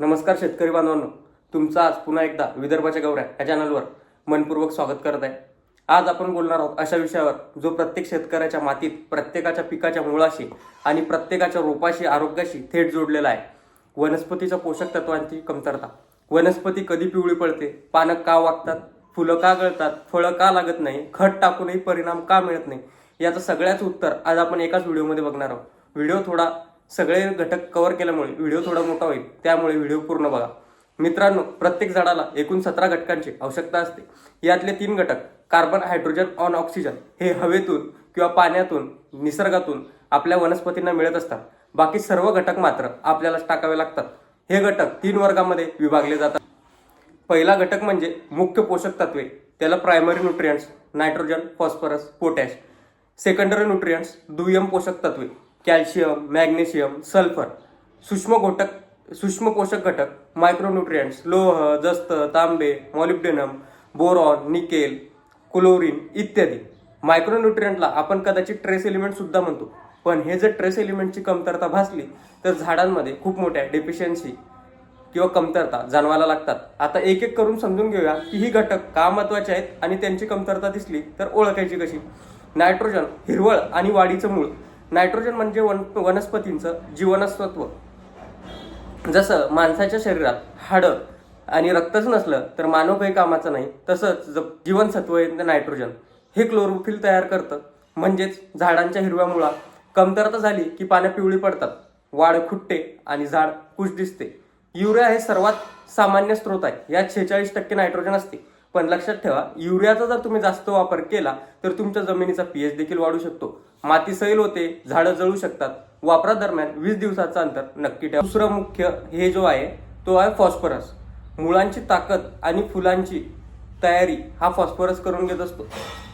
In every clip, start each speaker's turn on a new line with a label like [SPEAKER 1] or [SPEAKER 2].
[SPEAKER 1] नमस्कार शेतकरी बांधवांनो. तुमचं आज पुन्हा एकदा विदर्भाच्या गौऱ्या या चॅनलवर मनपूर्वक स्वागत करत आहे. आज आपण बोलणार आहोत अशा विषयावर जो प्रत्येक शेतकऱ्याच्या मातीत प्रत्येकाच्या पिकाच्या मुळाशी आणि प्रत्येकाच्या रोपाशी आरोग्याशी थेट जोडलेला आहे. वनस्पतीच्या पोषक तत्वांची कमतरता. वनस्पती कधी पिवळी पडते? पानं का वागतात? फुलं का गळतात? फळं का लागत नाही? खत टाकूनही परिणाम का मिळत नाही? याचं सगळ्याच उत्तर आज आपण एकाच व्हिडिओमध्ये बघणार आहोत. व्हिडिओ थोडा सगळे घटक कव्हर केल्यामुळे व्हिडिओ थोडा मोठा होईल. त्यामुळे व्हिडिओ पूर्ण बघा. मित्रांनो प्रत्येक झाडाला एकूण सतरा घटकांची आवश्यकता असते. यातले तीन घटक कार्बन हायड्रोजन ऑन ऑक्सिजन हे हवेतून किंवा पाण्यातून निसर्गातून आपल्या वनस्पतींना मिळत असतात. बाकी सर्व घटक मात्र आपल्यालाच टाकावे लागतात. हे घटक तीन वर्गामध्ये विभागले जातात. पहिला घटक म्हणजे मुख्य पोषक तत्वे. त्याला primary nutrients nitrogen phosphorus potash secondary nutrients दुय्यम पोषक तत्वे. कॅल्शियम मॅग्नेशियम सल्फर सूक्ष्म घटक सूक्ष्म पोषक घटक मायक्रोन्युट्रियंट्स लोह जस्त तांबे मॉलिब्डेनम बोरॉन निकेल क्लोरीन इत्यादी. मायक्रोन्यूट्रियंटला आपण कदाचित ट्रेस एलिमेंटसुद्धा म्हणतो. पण हे जर ट्रेस एलिमेंटची कमतरता भासली तर झाडांमध्ये खूप मोठ्या डेफिशियन्सी किंवा कमतरता जाणवायला लागतात. आता एक एक करून समजून घेऊया की ही घटक का महत्त्वाचे आहेत आणि त्यांची कमतरता दिसली तर ओळखायची कशी? नायट्रोजन हिरवळ आणि वाढीचं मूळ. नायट्रोजन म्हणजे वन वनस्पतींचं जीवनसत्व जसं माणसाच्या शरीरात हाडं आणि रक्तच नसलं तर मानव काही कामाचं नाही तसंच ज- जीवनसत्व आहे नायट्रोजन. हे क्लोरोफिल तयार करतं. म्हणजेच झाडांच्या हिरव्या मुळा. कमतरता झाली की पानं पिवळी पडतात. वाढ खुट्टे आणि झाड कुश दिसते युरिया हे सर्वात सामान्य स्रोत आहे. यात शेहेचाळीस टक्के नायट्रोजन असते. पण लक्षात ठेवा युरियाचा जर तुम्ही जास्त वापर केला तर तुमच्या जमिनीचा पीएच देखील वाढू शकतो. माती सैल होते झाडं जळू शकतात. वापरादरम्यान वीस दिवसाचं अंतर नक्की ठेवा. दुसरं मुख्य हे जो आहे तो आहे फॉस्फरस. मुळांची ताकद आणि फुलांची तयारी हा फॉस्फरस करून घेत असतो.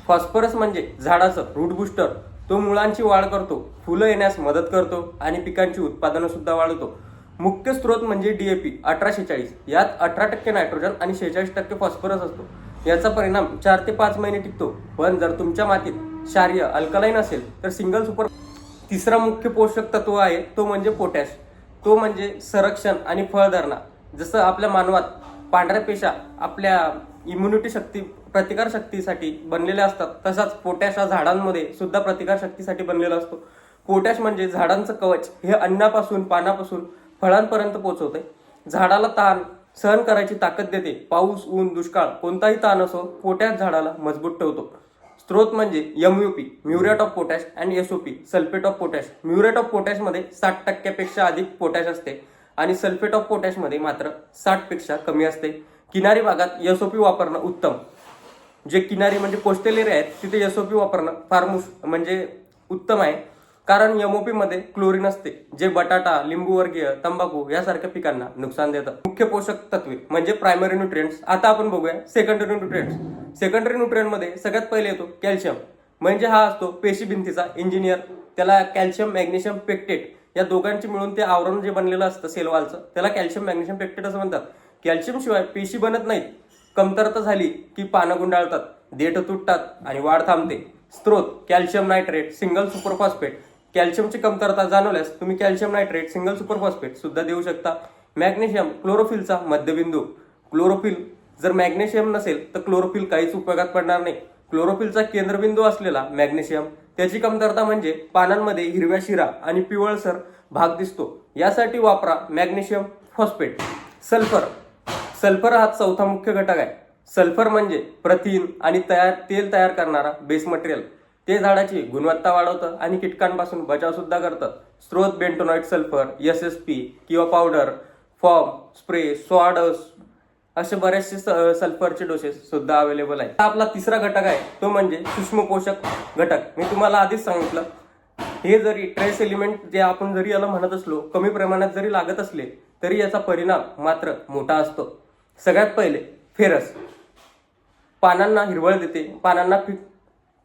[SPEAKER 1] फॉस्फरस म्हणजे झाडाचं रूट बुस्टर तो मुळांची वाढ करतो फुलं येण्यास मदत करतो आणि पिकांची उत्पादनं सुद्धा वाढवतो. मुख्य स्रोत म्हणजे डीएपी अठराशे चाळीस यात अठरा टक्के नायट्रोजन आणि शेहेचाळीस टक्के फॉस्फरस असतो. याचा परिणाम चार ते पाच महिने टिकतो. पण जर तुमच्या मातीत क्षारीय अल्कलाईन असेल तर सिंगल सुपर तिसरा मुख्य पोषक तत्व आहे तो म्हणजे पोटॅश. तो म्हणजे संरक्षण आणि फळधारणा. जसं आपल्या मानवात पांढऱ्या पेशा आपल्या इम्युनिटी शक्ती प्रतिकार शक्तीसाठी बनलेल्या असतात तसाच पोटॅश हा झाडांमध्ये सुद्धा प्रतिकार शक्तीसाठी बनलेला असतो. पोटॅश म्हणजे झाडांचं कवच. हे अन्नापासून पानापासून फळांपर्यंत पोहोचवते झाडाला ताण सहन करायची ताकद देते. पाऊस ऊन दुष्काळ कोणताही ताण असो पोटॅश झाडाला मजबूत ठेवतो. स्त्रोत म्हणजे MUP muriate of potash and SOP sulphate of potash. Muriate of पोटॅशमध्ये साठ टक्क्यापेक्षा अधिक पोटॅश असते आणि सल्फेट ऑफ पोटॅशमध्ये मात्र साठपेक्षा कमी असते. किनारी भागात एसओपी वापरणं उत्तम. जे किनारी म्हणजे कोस्टल एरिया आहेत तिथे एसओपी वापरणं फार मुस म्हणजे उत्तम आहे. कारण एमओपी मध्ये क्लोरीन असते जे बटाटा लिंबूवर्गीय तंबाखू यासारख्या पिकांना नुकसान देतं. मुख्य पोषक तत्वे म्हणजे प्रायमरी न्यूट्रिएंट्स आता आपण बघूया सेकंडरी न्यूट्रिएंट्स सेकंडरी न्यूट्रिएंटमध्ये सगळ्यात पहिले येतो कॅल्शियम म्हणजे हा असतो पेशी भिंतीचा इंजिनियर त्याला कॅल्शियम मॅग्नेशियम पेक्टेट या दोघांची मिळून ते आवरण जे बनलेलं असतं सेलवालचं त्याला कॅल्शियम मॅग्नेशियम पेक्टेट असं म्हणतात. कॅल्शियम शिवाय पेशी बनत नाहीत. कमतरता झाली की पानं गुंडाळतात देठ तुटतात आणि वाढ थांबते. स्त्रोत कॅल्शियम नायट्रेट सिंगल सुपरफॉस्फेट कॅल्शियमची कमतरता जाणवल्यास तुम्ही कॅल्शियम नायट्रेट सिंगल सुपरफॉस्फेट सुद्धा देऊ शकता. मॅग्नेशियम क्लोरोफिलचा मध्यबिंदू. क्लोरोफिल जर मॅग्नेशियम नसेल तर क्लोरोफिल काहीच उपयोगात पडणार नाही. क्लोरोफिलचा केंद्रबिंदू असलेला मॅग्नेशियम त्याची कमतरता म्हणजे पानांमध्ये हिरव्या शिरा आणि पिवळसर भाग दिसतो. यासाठी वापरा मॅग्नेशियम फॉस्फेट. सल्फर. सल्फर हा चौथा मुख्य घटक आहे. सल्फर म्हणजे प्रथिन आणि तयार तेल तयार करणारा बेस मटेरियल ते झाडाची गुणवत्ता वाढवतं आणि कीटकांपासून बचाव सुद्धा करतं. स्त्रोत bentonite sulphur S S P किंवा पावडर फॉर्म स्प्रे स्वाडस असे बरेचसे सल्फरचे डोसेस सुद्धा अवेलेबल आहे आपला तिसरा घटक आहे तो म्हणजे सूक्ष्म पोषक घटक. मी तुम्हाला आधीच सांगितलं हे जरी ट्रेस एलिमेंट जे आपण जरी याला म्हणत असलो कमी प्रमाणात जरी लागत असले तरी याचा परिणाम मात्र मोठा असतो. सगळ्यात पहिले फेरस. पानांना हिरवळ देते पानांना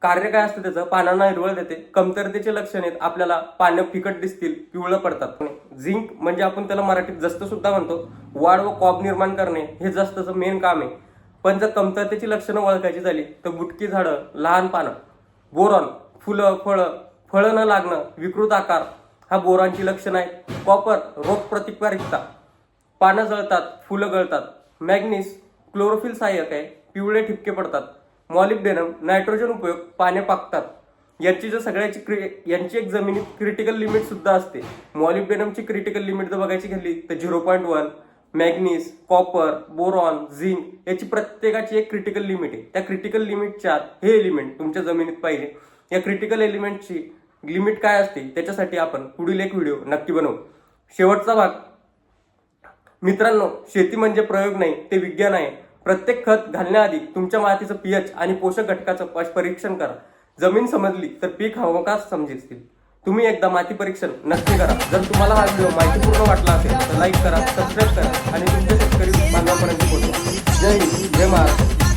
[SPEAKER 1] कार्य काय असतं त्याचं? पानांना हिरवळ देते. कमतरतेचे लक्षण आहेत. आपल्याला पानं फिकट दिसतील पिवळं पडतात. झिंक म्हणजे आपण त्याला मराठीत जस्त सुद्धा म्हणतो. वाढ व कॉब निर्माण करणे हे जस्तचं मेन काम आहे. पण जर कमतरतेची लक्षणं ओळखायची झाली तर बुटकी झाडं लहान पानं बोरॉन फुलं फळं फळं न लागणं विकृत आकार हा बोरांची लक्षणं आहे कॉपर रोगप्रतिकारकता पानं जळतात फुलं गळतात. मॅग्नीस क्लोरोफिल सहाय्यक आहे. पिवळे ठिपके पडतात. मॉलिब्डेनम नायट्रोजन उपयोग पाने पाकतात. यांची जर सगळ्याची क्रि यांची एक जमिनीत क्रिटिकल लिमिट सुद्धा असते. मॉलिब्डेनमची क्रिटिकल लिमिट जर बघायची घेतली तर zero point one manganese copper boron zinc याची प्रत्येकाची एक क्रिटिकल लिमिट आहे. त्या क्रिटिकल लिमिटच्या हे एलिमेंट तुमच्या जमिनीत पाहिजे. या क्रिटिकल एलिमेंटची लिमिट काय असते? त्याच्यासाठी आपण पुढील एक व्हिडिओ नक्की बनवू. शेवटचा भाग. मित्रांनो शेती म्हणजे प्रयोग नाही ते विज्ञान आहे. प्रत्येक खत घालण्याआधी तुमच्या मातीचं पीएच आणि पोषक घटकाचं परीक्षण करा. जमीन समजली तर पीक हमखास समजेल तुम्ही एकदा माती परीक्षण नक्की करा. जर तुम्हाला हा व्हिडिओ माहितीपूर्ण वाटला असेल तर लाईक करा सबस्क्राईब करा आणि तुमच्या शेतकरी बांधवांपर्यंत पोहोचवा जय हिंद जय महाराष्ट्र.